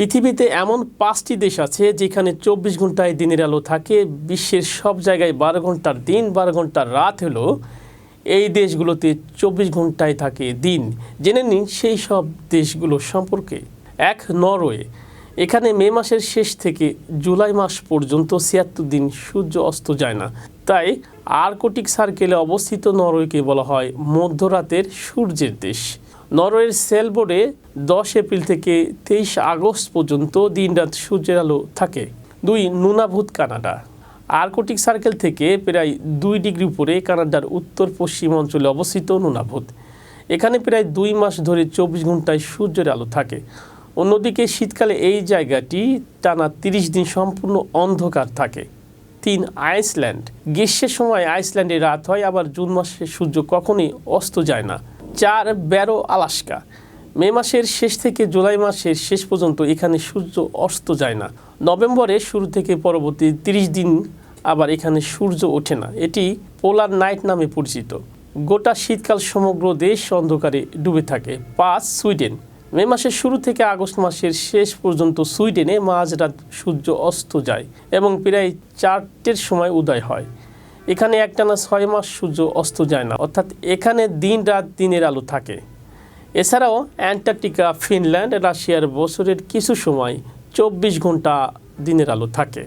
পৃথিবীতে এমন পাঁচটি দেশ আছে যেখানে চব্বিশ ঘন্টায় দিনের আলো থাকে, বিশ্বের সব জায়গায় বারো ঘণ্টার দিন, বারো ঘণ্টার রাত হলো। এই দেশগুলোতে চব্বিশ ঘন্টায় থাকে দিন। জেনে নিন সেই সব দেশগুলো সম্পর্কে। এক, নরওয়ে। এখানে মে মাসের শেষ থেকে জুলাই মাস পর্যন্ত ছিয়াত্তর দিন সূর্য অস্ত যায় না। তাই আর্কটিক সার্কেলে অবস্থিত নরওয়েকে বলা হয় মধ্যরাতের সূর্যের দেশ। নরওয়ের সেলবোর্ডে দশ এপ্রিল থেকে তেইশ আগস্ট পর্যন্ত দিনরাত সূর্যের আলো থাকে। দুই, নুনাভূত কানাডা। আর্কটিক সার্কেল থেকে প্রায় দুই ডিগ্রি উপরে কানাডার উত্তর পশ্চিম অঞ্চলে অবস্থিত নুনাভূত। এখানে প্রায় দুই মাস ধরে চব্বিশ ঘন্টায় সূর্যের আলো থাকে। অন্যদিকে শীতকালে এই জায়গাটি টানা তিরিশ দিন সম্পূর্ণ অন্ধকার থাকে। তিন, আইসল্যান্ড। গ্রীষ্মের সময় আইসল্যান্ডে রাত হয়, আবার জুন মাসে সূর্য কখনই অস্ত যায় না। চার ব্যারো আলাস্কা। মে মাসের শেষ থেকে জুলাই মাসের শেষ পর্যন্ত এখানে সূর্য অস্ত যায় না। নভেম্বরে শুরু থেকে পরবর্তী তিরিশ দিন আবার এখানে সূর্য ওঠে না। এটি পোলার নাইট নামে পরিচিত। গোটা শীতকাল সমগ্র দেশ অন্ধকারে ডুবে থাকে। পাঁচ, সুইডেন। মে মাসের শুরু থেকে আগস্ট মাসের শেষ পর্যন্ত সুইডেনে মাঝরাত সূর্য অস্ত যায় এবং প্রায় চারটের সময় উদয় হয়। এখানে একটানা ছয় মাস সূর্য অস্ত যায় না। অর্থাৎ এখানে দিন রাত দিনের আলো থাকে। এছাড়াও অ্যান্টার্কটিকা, ফিনল্যান্ড, রাশিয়ার বছরের কিছু সময় চব্বিশ ঘণ্টা দিনের আলো থাকে।